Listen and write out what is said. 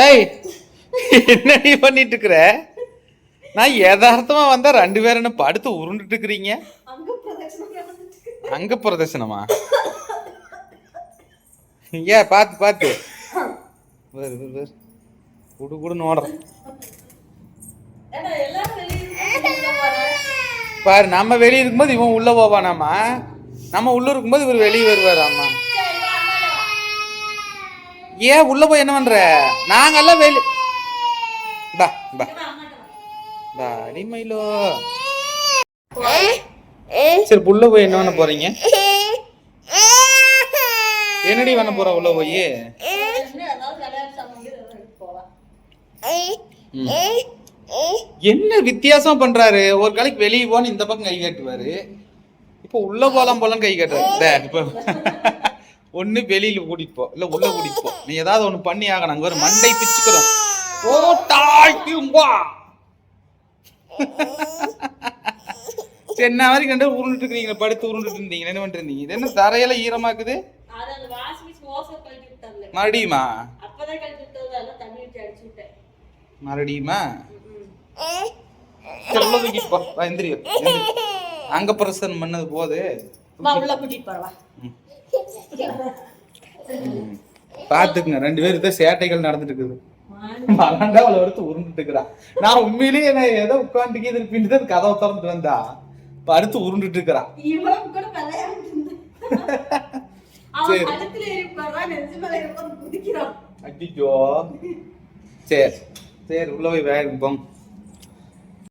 ஏய் என்ன நீ பண்ணிட்டு இருக்கிற நான் யதார்த்தமா வந்தா ரெண்டு பேரும் என்ன படுத்து உருண்டுட்டு இருக்கிறீங்க அங்க பிரதர்சனமா ஏ பாத்து பாத்து. வேறு வேறு வேறு குடு குடு நோடுறேன் ஏடா, எல்லாரும் வெளிய இருக்கும்போது உள்ள போறேன். பாரு நம்ம வெளியே இருக்கும்போது இவன் உள்ள போவானாமா? நம்ம உள்ள இருக்கும்போது இவர் வெளியே வருவாராமா சரி, வா, அம்மாட்ட வா. ஏன் உள்ள போய் என்ன பண்ற? நாங்கெல்லாம் வெளி பா பா பா அடிமையிலோ சரி உள்ள போய் என்ன பண்ண போறீங்க? என்னடி பண்ண போற உள்ள போய்? என்ன வித்தியாசம் பண்றாரு? ஒரு கலைக்கு வெளியே போன்னு இந்த பக்கம் கை காட்டுவாரு. இப்போ உள்ள போலாம் போலாம் கை காட்டுறாரு ஒண்ணு வெளியில கூட்டிட்டு போ இல்ல உள்ள கூட்டிட்டு போ நீ ஏதாவது ஒண்ணு பண்ணி ஆகணும். அங்க ஒரு மண்டை பிச்சுக்கிறோம். என்ன வரைக்கும் ரெண்டு உருண்டுட்டு இருக்கீங்க படுத்து உருண்டுட்டு இருந்தீங்க என்ன பண்ணிட்டு இருந்தீங்க இது என்ன தரையெல்லாம் ஈரமாக்குது. மறுபடியுமா. மறுபடியுமா? ம்ம். சரி, உள்ள தூக்கிட்டு போ வா, எந்திரி எந்திரி. அங்க பிரசன் பண்ணது போது வா, உள்ள கூட்டிட்டு. பாத்துக்குங்க ரெண்டு பேரும் தான் சேட்டைகள் நடந்துட்டு இருக்குது. மறந்தா அவளை எடுத்து உருண்டுட்டு இருக்கிறா நான் உண்மையிலேயே என்ன ஏதோ உட்காந்துக்கே திருப்பிட்டு தான் கதவை திறந்துட்டு வந்தா. படுத்து உருண்டுட்டு இருக்கிறா. சரி. சரி. சரி உள்ள போய் வேக போங்க.